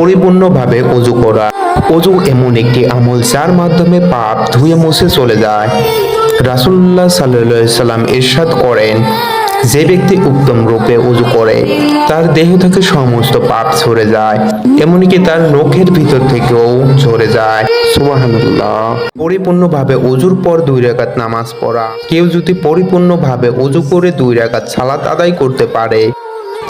পরিপূর্ণভাবে অজু করা। অজু এমন একটি আমল যার মাধ্যমে পাপ ধুয়ে মুছে চলে যায়। রাসুল্লাহ সাল্লাহ সাল্লাম ইরশাদ করেন, যে ব্যক্তি উত্তম রূপে উজু করে, তার দেহ থেকে সমস্ত পাপ ঝরে যায়, এমনকি তার নখের ভিতর থেকেও ঝরে যায়। সুবহানাল্লাহ। পরিপূর্ণভাবে অজুর পর দুই রাকাত নামাজ পড়া। কেউ যদি পরিপূর্ণভাবে অজু করে দুই রাকাত সালাত আদায় করতে পারে,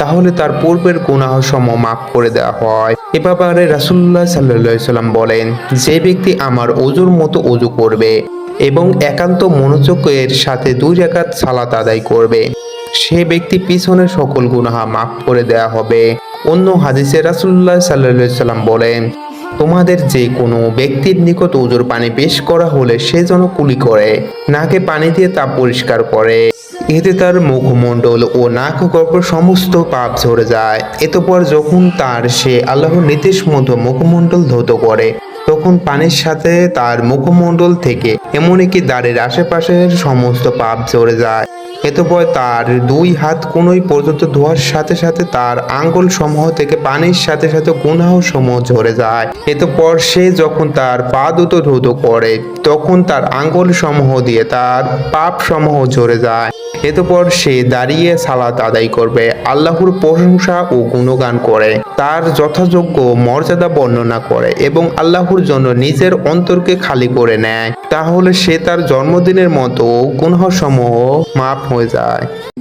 তাহলে তার পূর্বের গুনাহ সম মাফ করে দেওয়া হয়। এ ব্যাপারে রাসুল্লাহ সাল্লাহ সাল্লাম বলেন, যে ব্যক্তি আমার অজুর মতো অজু করবে এবং একান্ত মনোযোগের সাথে দুই রেখাত সালাত আদায় করবে, সে ব্যক্তি পিছনের সকল গুনাহা মাফ করে দেয়া হবে। অন্য হাদিসে রাসুল্লাহ সাল্লাহ সাল্লাম বলেন, তোমাদের যে কোনো ব্যক্তির নিকট ওজোর পানি পেশ করা হলে সে যেন কুলি করে, নাকে পানি দিয়ে তা পরিষ্কার করে। এতে তার মুখমণ্ডল ও নাক গর্ভ সমস্ত পাপ ঝরে যায়। এতপর যখন তার সে আল্লাহর নির্দেশ মতো মুখমণ্ডল ধৌত করে, তখন পানির সাথে তার মুখমণ্ডল থেকে এমনকি দাঁড়ের আশেপাশের সমস্ত পাপ ঝরে যায়। এতপর তার দুই হাত কোনোই পর্যন্ত ধোয়ার সাথে সাথে তার আঙ্গুল সমূহ থেকে পানির সাথে সাথে গুনাহ সমূহ ঝরে যায়। এতপর সে যখন তার পা দুটো ধৌত করে, তখন তার আঙ্গুল সমূহ দিয়ে তার পাপ সমূহ ঝরে যায়। এতপর সে দাঁড়িয়ে সালাত আদায় করবে, আল্লাহর প্রশংসা ও গুণগান করে, তার যথাযোগ্য মর্যাদা বর্ণনা করে এবং আল্লাহর জন্য নিজের অন্তরকে খালি করে নেয়। তাহলে সে তার জন্মদিনের মতো গুণসমূহ মাফ was I.